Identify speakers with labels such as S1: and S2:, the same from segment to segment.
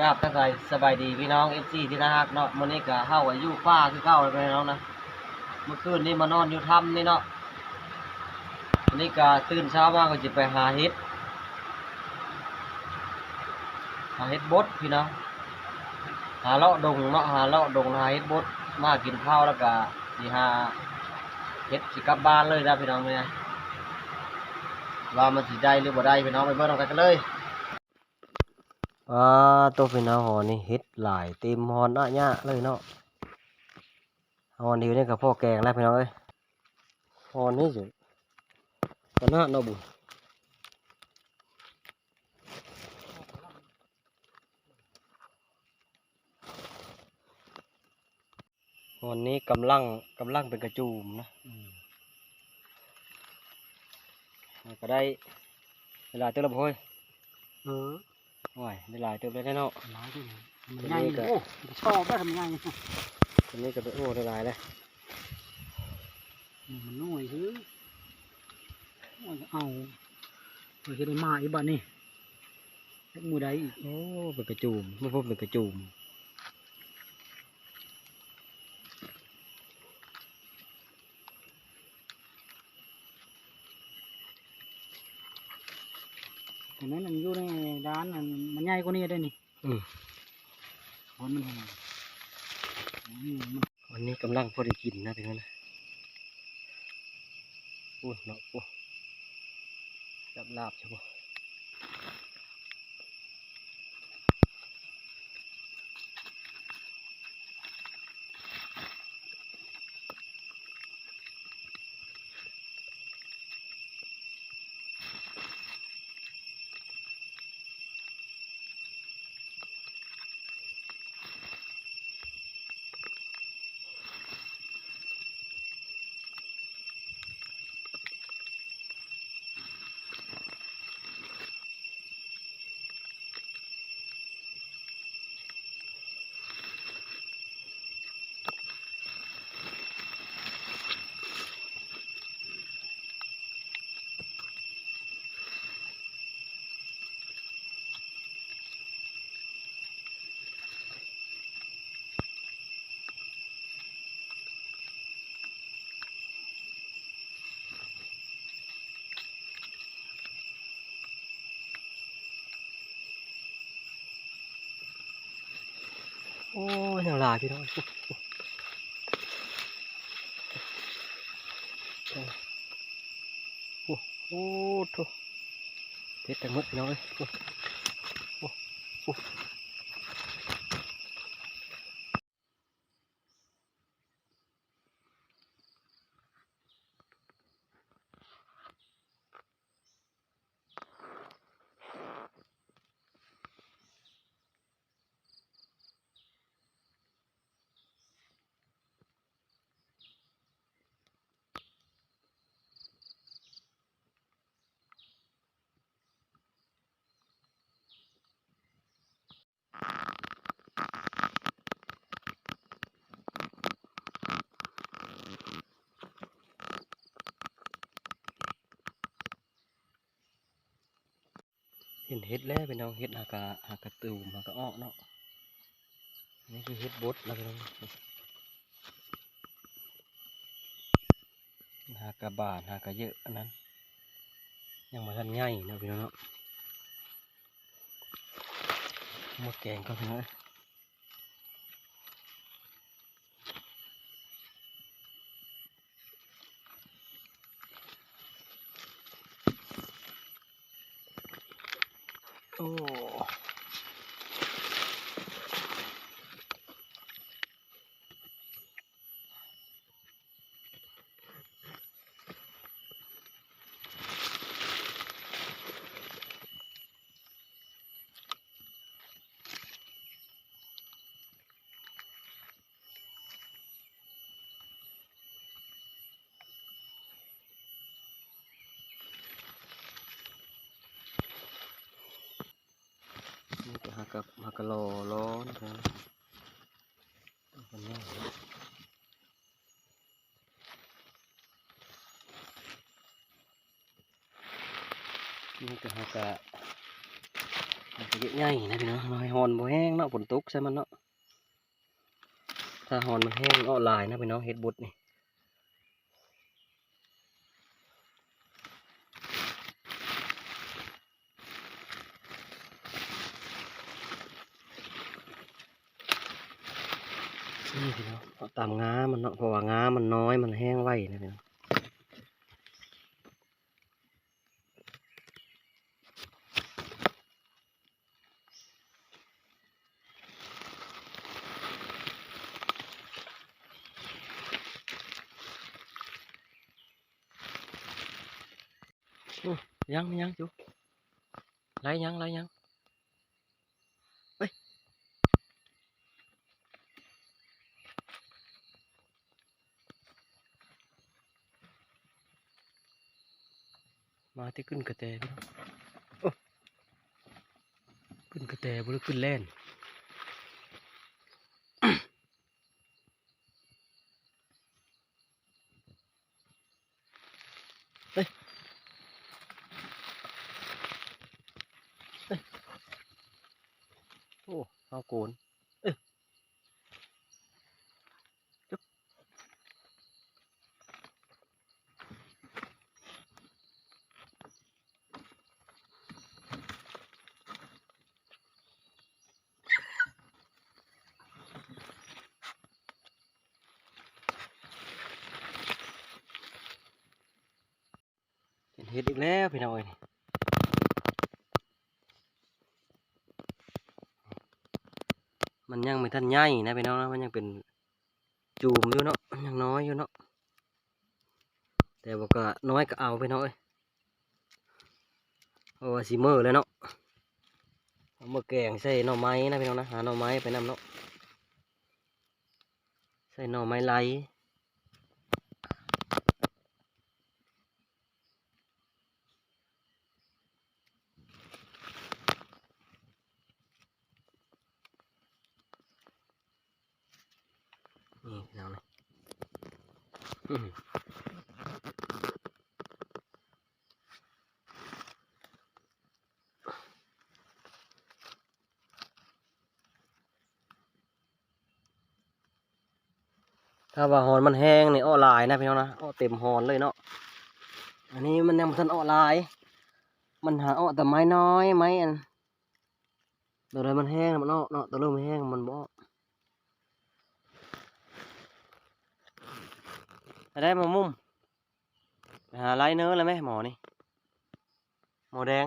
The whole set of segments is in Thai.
S1: กราบทักทายสบายดีพี่น้องเอฟซีที่น่ารักเนาะมื้อนี้ก็เฮาอายุฟ้าคือเก่าเลยพี่น้องนะเมื่อคืนนี้มานอนอยู่ถ้ำนี่เนาะวันนี้ก็ตื่นเช้ามาก็จะไปหาเห็ดหาเห็ดบดพี่น้องหาเลาะดงเนาะหาเลาะดงหาเห็ดบดมากินข้าวแล้วก็สิหาเห็ดสิกลับบ้านเลยนะพี่น้องเนี่ยว่ามันสิได้หรือบ่ได้พี่น้องไปเบิ่งกันกันเลย อ่าตัวเป็นอาหอนี่เฮ็ดหลายเต็มหอนอะยะเลยเนาะหอนเดียวนี่กับพ่อแกงแล้วพี่น้องเอ้ยหอนนี่สิกันหน้าเนาะบุหอนนี้กำลังกำลังเป็นกระจูมนะก็ได้เวลาเติมละพ่อย
S2: เออ
S1: โอ้ยได้หลายเติมเลยแน่เนาะ
S2: หลายด้วยมัน
S1: ตัว
S2: ใหญ่
S1: นี้ก็
S2: โอ้ชอบได้ทำไง
S1: ตัวนี้ก็เป็นโอ้ได้หลายเลย
S2: มันน้อยคือโอ้ยเอาเพื่อจะได้มาอีกบ้านนี่เล็กมือใดอีก
S1: โอ้เป็นกระจูมไม่พบเป็นกระจูม
S2: นั้นมันอยู่ในด้านนั้นมันใหญ่กว่านี้ได้นี่
S1: อืม
S2: คนมันหัวอืมมัน
S1: วันนี้กำลังพอได้กินนะพี่น้องนะโอ้เนาะโอ้จับลาบใช่ปะ โอ้ยหลายพี่น้องโอ้โหทุเทแต่หมดพี่น้องเลยโอ้โห เห็นเห็ดแล้วพี่น้องเห็ดหากะหากะตูมหากะอ้อเนาะนี่คือเห็ดบดแล้วพี่น้องหากะบาทหากะเยอะอันนั้น ยังมาทันง่ายเนาะพี่น้องเนาะมาแกงก็พี่น้องเอ้ย โอ้นี่ ก็หากะหากะรอร้อนครับคนนี้นี่ก็หากะมันก็เยอะใหญ่นะพี่น้องน้อยหอนบ่แห้งเนาะฝนตกใช่มันเนาะถ้าหอนมันแห้งอ้อลายนะพี่น้องเฮ็ดบุดนี่นี่พี่น้องเอา ตามง้ามันเนาะเพราะว่าง้ามันน้อยมันแห้งไวนะพี่น้องยังยัง chú lấy nhắn lấy nhắn ơi mà thì ขึ้นกระแตพี่น้องโอ้ขึ้นกระแตบ่ได้ขึ้นแล่นโอ้เอาโกน เห็ดอีกแล้วพี่น้องเอ้ยมันยังไม่ทันใหญ่นะพี่น้องนะมันยังเป็นจูมอยู่เนาะยังน้อยอยู่เนาะแต่ว่าก็น้อยก็เอาพี่น้องเอ้ยเพราว่าสีเมอร์เลยเนาะเอามาแกงใส่หน่อไม้นะพี่น้องนะหาหน่อไม้ไปนำเนาะใส่หน่อไม้ไหลนี่พี่น้องนะอื้อหือ ถ้าว่าหอนมันแห้งนี่อ้อลายนะพี่น้องนะอ้อเต็มหอนเลยเนาะอันนี้มันยังทันอ้อลาย มันหาอ้อแต่ไม้น้อยไม้อันตัวใดมันแห้งมันอ้อเนาะตัวเริ่มนแห้งมันบ่อ้อ ไปได้มามุมไปหาไล่เนื้อเลยไหมหมอนี่หมอแดง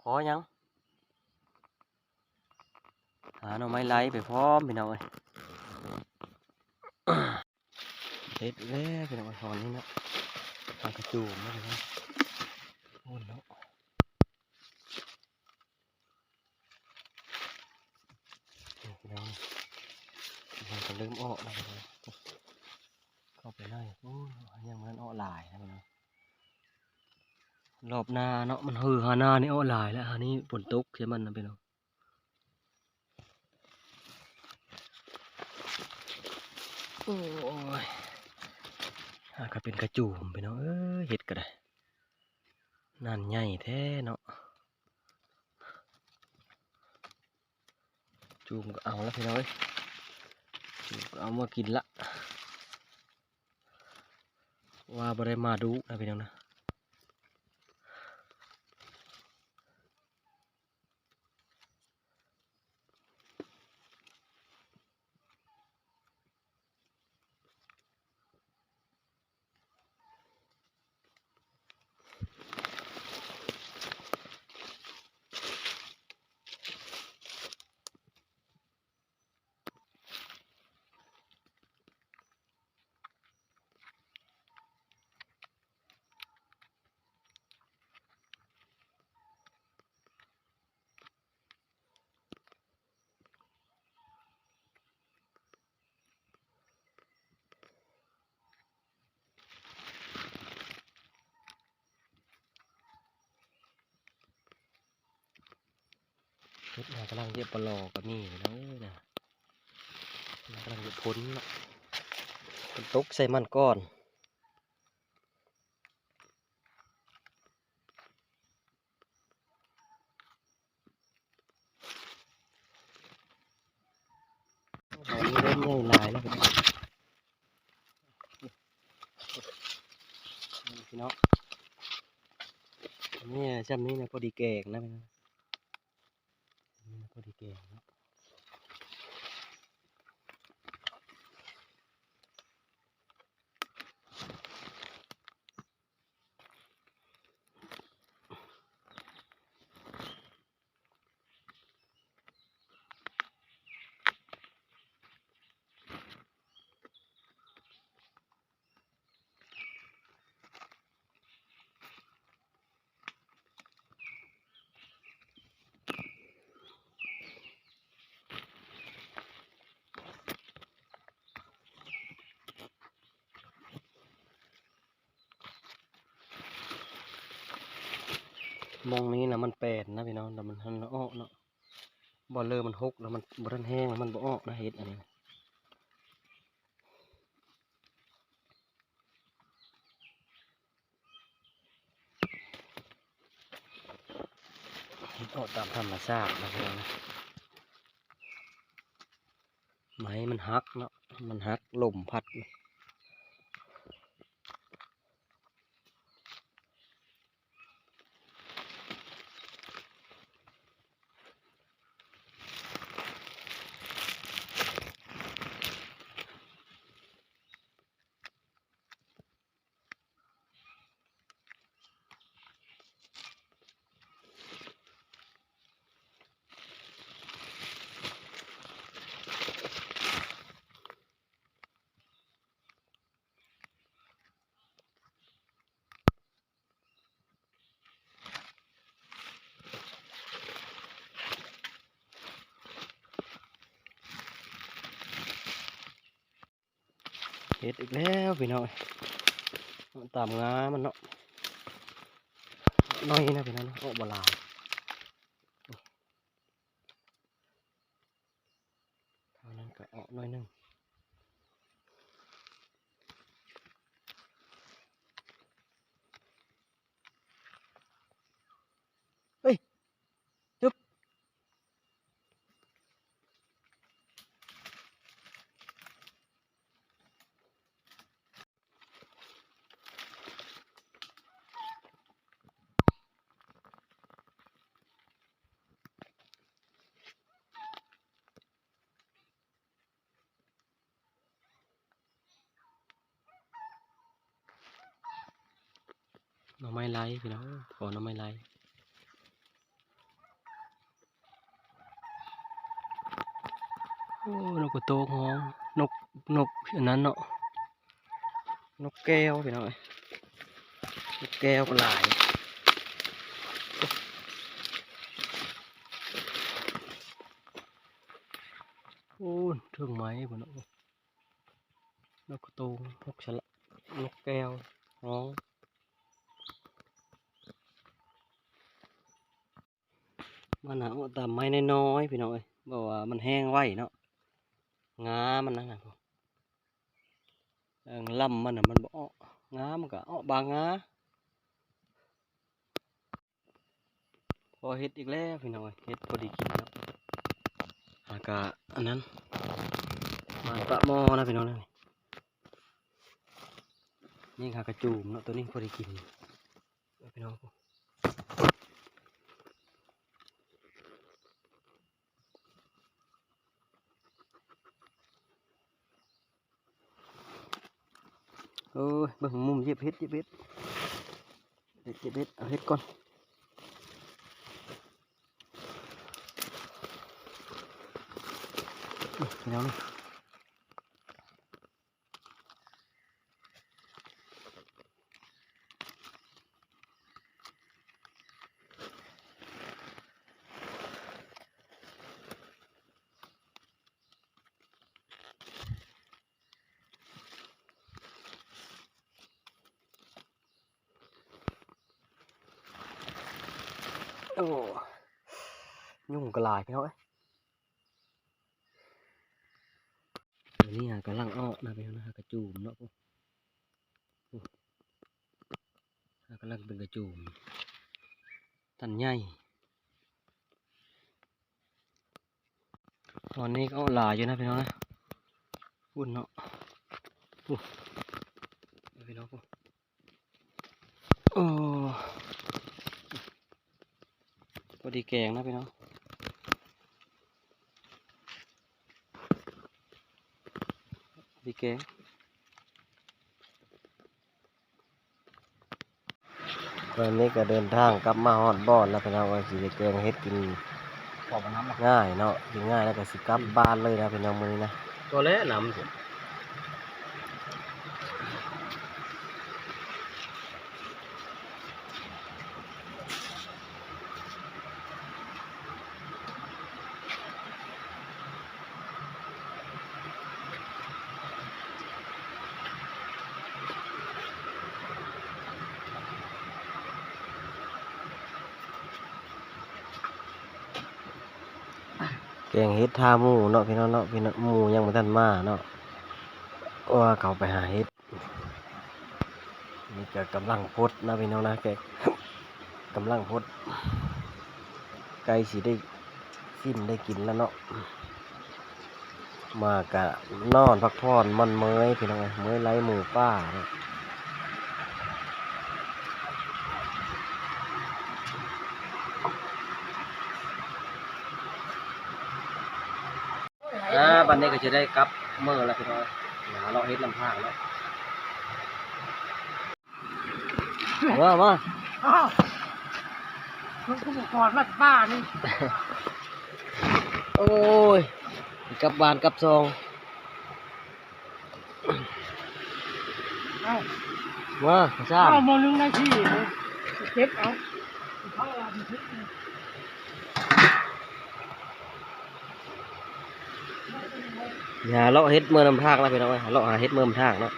S1: พอยัง หาหน่อไม้ไล่ไปพร้อมพี่น้องเอ้ยเด็ดแล้วพี่น้องเอ้ยตอนนี้เนาะทางกระจูมนะพี่น้องโอ้เนาะนี่พี่น้องมันก็เริ่มออกแล้วพี่น้อง เข้าไปเลยโอ้ยยังมันอ้อหลายนะพี่น้องรอบหน้าเนาะมันฮือหาหน้านี่อ้อหลายแล้วอันนี้ฝนตกใช่มันนะพี่น้องโอ้ยหาก็เป็นกระจูมพี่น้องเอ้ยเห็ดก็ได้นั่นใหญ่แท้เนาะจูมก็เอาแล้วพี่น้องจูมก็เอามากินละ ว่าบริมาดูนะพี่น้องนะ เฮ็ดกำลังเย็บปลอกก็มีนะเอ้ยนะกำลังเย็บพ้นนะนตกใส่มันก้อนเริ่มง่ายลายแล้วพี่น้องนี่จำนี้นะพอดีแกงนะพี่น้ นนี่นะพอดีแกงเนาะ มองนี้นะมันแปดนะพี่น้องแต่มันทันอ้อเนาะบอลเลอร์มันหกแล้วมันบอทันแห้งแล้วมันบ่ออกนะเฮ็ดอันนี้นะเฮ็ดออกตามธรรมชาตินะพี่น้องนไม้มันหักเนาะมันหักลมพัด เห็ดอีกแล้วพี่น้องมันตามงามันเนาะน้อยนะพี่น้องโออกบหลายเท่านั้นก็ออกน้อยหนึง น่อไม้ไล่พี่น้องขอหน่อไม้ไล่โอ้นกกระโตกฮ้องนกนกอันนั้นเนาะนกแก้วพี่น้องเอ้ยนกแก้วก็หลายโอ้ยเทิงไม้บ่เนาะนกกระโตงนกฉละนกแก้วร้อง มันหาเอาตามไม้น้อยๆพี่น้องเอ้ยบอกว่ามันแห้งไวเนาะงามันนั่นะลำมันน่ะมันบ่อกงามันก็ออบางงาพอเฮ็ดอีกแล้วพี่น้องเอ้ยเฮ็ดพอดีกินเนาะอากาอันนั้นมาปะมอนะพี่น้องนะนี่ขากระจูมเนาะตัวนี้พอด้กินพี่น้องโอ้ยเบิ่งมุมเย็บเฮ็ดเย็บเฮ็ดเย็บเฮ็ดเอาเฮ็ดก่อนนี่พี่น้องนี่ โอ้ยุ่งกระลายพี่น้องเอ้ยอันนี้กำลังออกนะพี่น้องนะกระจูมเนาะพวกกำลังเป็นกระจูมตันใหญ่ตอนนี้ก็หลายอยู่นะพี่น้องนะพุ่นเนาะพุ่นเดี๋ยวพี่น้องพุ่นโอ้พอ ดีแกงนะพี่น้องพอดีแกงวันนี้ก็เดินทางกลับมาฮอดบ้านแล้วพี่น้องว่าสิได้แกงเฮ็ดกิน
S2: ขอบน้ำละ
S1: ง่ายเนาะกินง่ายแล้วก็สิกลับบ้านเลยนะพี่น้องมื้อนี้นะ
S2: ตัวเละน้ำสิ
S1: กงเฮ็ดท่าหมูเนาะพี่น้องเนาะพี่น้องหมูยังบ่ทันมาเนาะว่าเขาไปหาเฮ็ดนี่ก็กำลังพดนะพี่น้องนะแกกำลังพดไก่สิได้สิ้นได้กินแล้วเนาะมากะนอนพักผ่อนมันเมยพี่น้องเมยไล่หมูป้าเนาะ อ่าบัดนี้ก็จะได้กลับเมื่อแล้วพี่น้องหาเราะเฮ็ดลำพางแล้วมามา
S2: อ้าวมันก็บอกก่อนว่าบ้านี่
S1: โอ้ยกลับบ้านกลับซอง
S2: เอ้า
S1: มาซ่า
S2: เอาโมนึงได้ที่เลยเก็บเอาเขาเอาไปทิ้ง
S1: อย่าเลาะเฮ็ดเมื่อนำทางแล้วพี่น้องเอ้ยหาเลาะหาเฮ็ดเมื่อนำทางเนาะ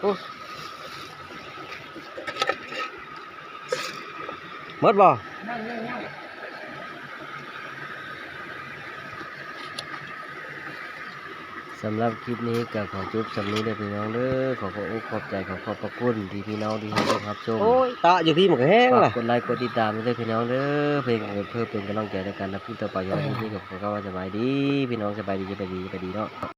S1: โอ้มดบ่
S2: นั่งนั่งนั่ง
S1: สำหรับคลิปนี้ก็ขอจบสำนี้เด้อพี่น้องเด้อขอขอบอกขอบใจขอขอบพระคุณที่พี่น้องที่ให้ได้รับชม
S2: โอ้ย
S1: ตาอยู่ที่หมกแห้งล่ะ กดไลค์กดติดตามด้วยพี่น้องเด้อเพื่อเพื่อเป็นกำลังใจในการรับชมต่อไปอย่างนี้ก็ขอว่าสบายดี พี่น้องสบายดีสบายดีสบายดีเนาะ